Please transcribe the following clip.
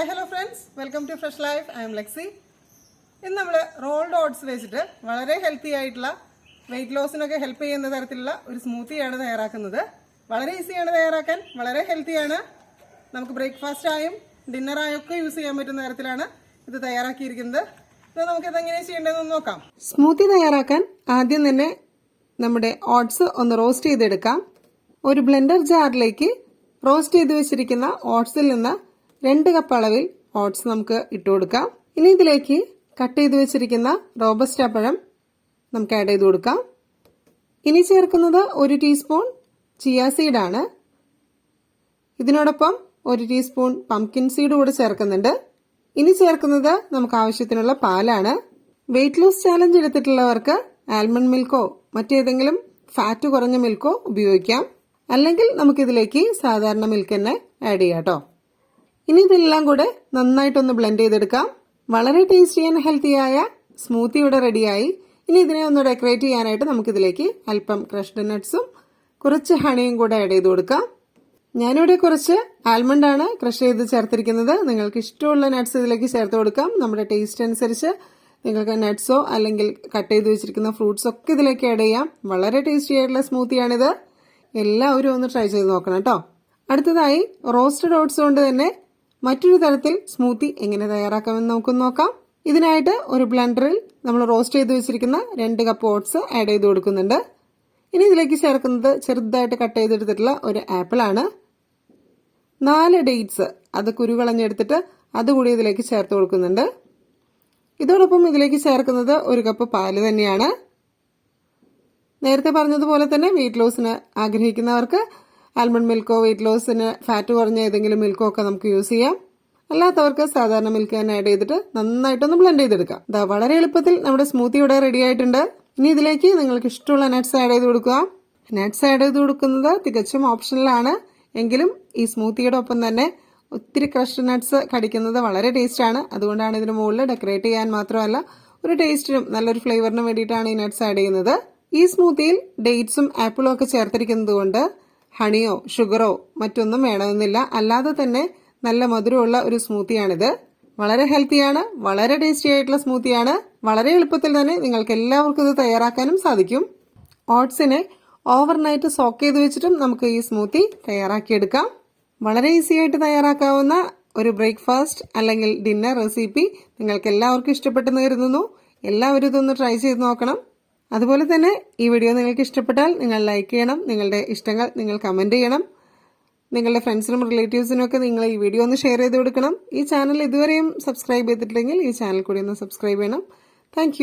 Welcome to fresh life I'm Lexi ഇന്ന് നമ്മൾ rolled oats വെച്ചിട്ട് വളരെ ഹെൽത്തി ആയിട്ടുള്ള വെയിറ്റ് ലോസിനൊക്കെ ഹെൽപ്പ് ചെയ്യുന്ന തരത്തിലുള്ള ഒരു സ്മൂത്തിയാണ് തയ്യാറാക്കുന്നത്. വളരെ ഈസിയാണ് തയ്യാറാക്കാൻ വളരെ ഹെൽത്തിയാണ് നമുക്ക് ബ്രേക്ക്ഫാസ്റ്റ് ആയും ഡിന്നറായും ഒക്കെ യൂസ് ചെയ്യാൻ പറ്റുന്ന തരത്തിലാണ് ഇത് തയ്യാറാക്കിയിരിക്കുന്നത്. ഇത് നമുക്ക് ഇതെങ്ങനെ ചെയ്യേണ്ടതെന്ന് നോക്കാം. സ്മൂത്തി തയ്യാറാക്കാൻ ആദ്യം തന്നെ നമ്മുടെ ഓട്സ് ഒന്ന് റോസ്റ്റ് ചെയ്തെടുക്കാം. ഒരു ബ്ലെൻഡർ ജാറിലേക്ക് റോസ്റ്റ് ചെയ്ത് വെച്ചിരിക്കുന്ന ഓട്സിൽ നിന്ന് രണ്ട് കപ്പ് അളവിൽ ഓട്സ് നമുക്ക് ഇട്ട് കൊടുക്കാം. ഇനി ഇതിലേക്ക് കട്ട് ചെയ്ത് വെച്ചിരിക്കുന്ന റോബസ്റ്റ പഴം നമുക്ക് ആഡ് ചെയ്ത് കൊടുക്കാം. ഇനി ചേർക്കുന്നത് ഒരു ടീസ്പൂൺ ചിയ സീഡാണ് ഇതിനോടൊപ്പം ഒരു ടീസ്പൂൺ പംകിൻ സീഡ് കൂടെ ചേർക്കുന്നുണ്ട്. ഇനി ചേർക്കുന്നത് നമുക്ക് ആവശ്യത്തിനുള്ള പാലാണ്. വെയിറ്റ് ലോസ് ചാലഞ്ച് എടുത്തിട്ടുള്ളവർക്ക് ആൽമണ്ട് മിൽക്കോ മറ്റേതെങ്കിലും ഫാറ്റ് കുറഞ്ഞ മിൽക്കോ ഉപയോഗിക്കാം. അല്ലെങ്കിൽ നമുക്കിതിലേക്ക് സാധാരണ മിൽക്ക് തന്നെ ആഡ് ചെയ്യാം കേട്ടോ ഇനി ഇതെല്ലാം കൂടെ നന്നായിട്ടൊന്ന് ബ്ലെൻഡ് ചെയ്തെടുക്കാം. വളരെ ടേസ്റ്റി ആൻഡ് ഹെൽത്തിയായ സ്മൂത്തി ഇവിടെ റെഡിയായി ഇനി ഇതിനെ ഒന്ന് ഡെക്കറേറ്റ് ചെയ്യാനായിട്ട് നമുക്കിതിലേക്ക് അല്പം ക്രഷ്ഡ് നട്ട്സും കുറച്ച് ഹണിയും കൂടെ ആഡ് ചെയ്ത് കൊടുക്കാം. ഞാനിവിടെ കുറച്ച് ആൽമണ്ട് ആണ് ക്രഷ് ചെയ്ത് ചേർത്തിരിക്കുന്നത്. നിങ്ങൾക്ക് ഇഷ്ടമുള്ള നട്ട്സ് ഇതിലേക്ക് ചേർത്ത് കൊടുക്കാം. നമ്മുടെ ടേസ്റ്റ് അനുസരിച്ച് നിങ്ങൾക്ക് നട്ട്സോ അല്ലെങ്കിൽ കട്ട് ചെയ്ത് വെച്ചിരിക്കുന്ന ഫ്രൂട്ട്സ് ഒക്കെ ഇതിലേക്ക് ആഡ് ചെയ്യാം. വളരെ ടേസ്റ്റി ആയിട്ടുള്ള സ്മൂത്തിയാണിത് എല്ലാവരും ഒന്ന് ട്രൈ ചെയ്ത് നോക്കണം കേട്ടോ അടുത്തതായി റോസ്റ്റഡ് ഓട്സ് കൊണ്ട് തന്നെ മറ്റൊരു തരത്തിൽ സ്മൂത്തി എങ്ങനെ തയ്യാറാക്കാമെന്ന് നമുക്ക് നോക്കാം. ഇതിനായിട്ട് ഒരു ബ്ലെൻഡറിൽ നമ്മൾ റോസ്റ്റ് ചെയ്ത് വെച്ചിരിക്കുന്ന രണ്ട് കപ്പ് ഓട്സ് ആഡ് ചെയ്ത് കൊടുക്കുന്നുണ്ട്. ഇനി ഇതിലേക്ക് ചേർക്കുന്നത് ചെറുതായിട്ട് കട്ട് ചെയ്തെടുത്തിട്ടുള്ള ഒരു ആപ്പിൾ ആണ്. നാല് ഡേറ്റ്സ് അത് കുരുകളഞ്ഞെടുത്തിട്ട് അതുകൂടി ഇതിലേക്ക് ചേർത്ത് കൊടുക്കുന്നുണ്ട്. ഇതോടൊപ്പം ഇതിലേക്ക് ചേർക്കുന്നത് ഒരു കപ്പ് പാൽ തന്നെയാണ്. നേരത്തെ പറഞ്ഞതുപോലെ തന്നെ വെയിറ്റ് ലോസിന് ആഗ്രഹിക്കുന്നവർക്ക് ആൽമണ്ട് മിൽക്കോ വെയിറ്റ് ലോസിന് ഫാറ്റ് കുറഞ്ഞ ഏതെങ്കിലും മിൽക്കോ ഒക്കെ നമുക്ക് യൂസ് ചെയ്യാം. അല്ലാത്തവർക്ക് സാധാരണ മിൽക്ക് തന്നെ ആഡ് ചെയ്തിട്ട് നന്നായിട്ടൊന്ന് ബ്ലെൻഡ് ചെയ്തെടുക്കാം. ഇതാ വളരെ എളുപ്പത്തിൽ നമ്മുടെ സ്മൂത്തി ഇവിടെ റെഡി ആയിട്ടുണ്ട്. ഇനി ഇതിലേക്ക് നിങ്ങൾക്ക് ഇഷ്ടമുള്ള നട്ട്സ് ആഡ് ചെയ്ത് കൊടുക്കുക. നട്ട്സ് ആഡ് ചെയ്ത് കൊടുക്കുന്നത് തികച്ചും ഓപ്ഷണലാണ് എങ്കിലും ഈ സ്മൂത്തിയുടെ ഒപ്പം തന്നെ ഒത്തിരി ക്രഷ് നട്ട്സ് കടിക്കുന്നത് വളരെ ടേസ്റ്റാണ് അതുകൊണ്ടാണ് ഇതിന് മുകളിൽ ഡെക്കറേറ്റ് ചെയ്യാൻ മാത്രമല്ല ഒരു ടേസ്റ്റിനും നല്ലൊരു ഫ്ലേവറിനും വേണ്ടിയിട്ടാണ് ഈ നട്ട്സ് ആഡ് ചെയ്യുന്നത്. ഈ സ്മൂത്തിയിൽ ഡേറ്റ്സും ആപ്പിളും ഒക്കെ ചേർത്തിരിക്കുന്നത് കൊണ്ട് ഹണിയോ ഷുഗറോ മറ്റൊന്നും വേണമെന്നില്ല. അല്ലാതെ തന്നെ നല്ല മധുരമുള്ള ഒരു സ്മൂത്തിയാണിത്. വളരെ ഹെൽത്തിയാണ് വളരെ ടേസ്റ്റി ആയിട്ടുള്ള സ്മൂത്തിയാണ്. വളരെ എളുപ്പത്തിൽ തന്നെ നിങ്ങൾക്ക് എല്ലാവർക്കും ഇത് തയ്യാറാക്കാനും സാധിക്കും. ഓട്സിനെ ഓവർനൈറ്റ് സോക്ക് ചെയ്ത് വെച്ചിട്ടും നമുക്ക് ഈ സ്മൂത്തി തയ്യാറാക്കിയെടുക്കാം. വളരെ ഈസി ആയിട്ട് തയ്യാറാക്കാവുന്ന ഒരു ബ്രേക്ക്ഫാസ്റ്റ് അല്ലെങ്കിൽ ഡിന്നർ റെസിപ്പി നിങ്ങൾക്ക് എല്ലാവർക്കും ഇഷ്ടപ്പെട്ടെന്ന് കരുതുന്നു. എല്ലാവരും ഇതൊന്ന് ട്രൈ ചെയ്ത് നോക്കണം. അതുപോലെ തന്നെ ഈ വീഡിയോ നിങ്ങൾക്ക് ഇഷ്ടപ്പെട്ടാൽ നിങ്ങൾ ലൈക്ക് ചെയ്യണം നിങ്ങളുടെ ഇഷ്ടങ്ങൾ നിങ്ങൾ കമന്റ് ചെയ്യണം നിങ്ങളുടെ ഫ്രണ്ട്സിനും റിലേറ്റീവ്സിനും ഒക്കെ നിങ്ങൾ ഈ വീഡിയോ ഒന്ന് ഷെയർ ചെയ്ത് കൊടുക്കണം. ഈ ചാനൽ ഇതുവരെയും സബ്സ്ക്രൈബ് ചെയ്തിട്ടില്ലെങ്കിൽ ഈ ചാനൽ കൂടി ഒന്ന് സബ്സ്ക്രൈബ് ചെയ്യണം. താങ്ക്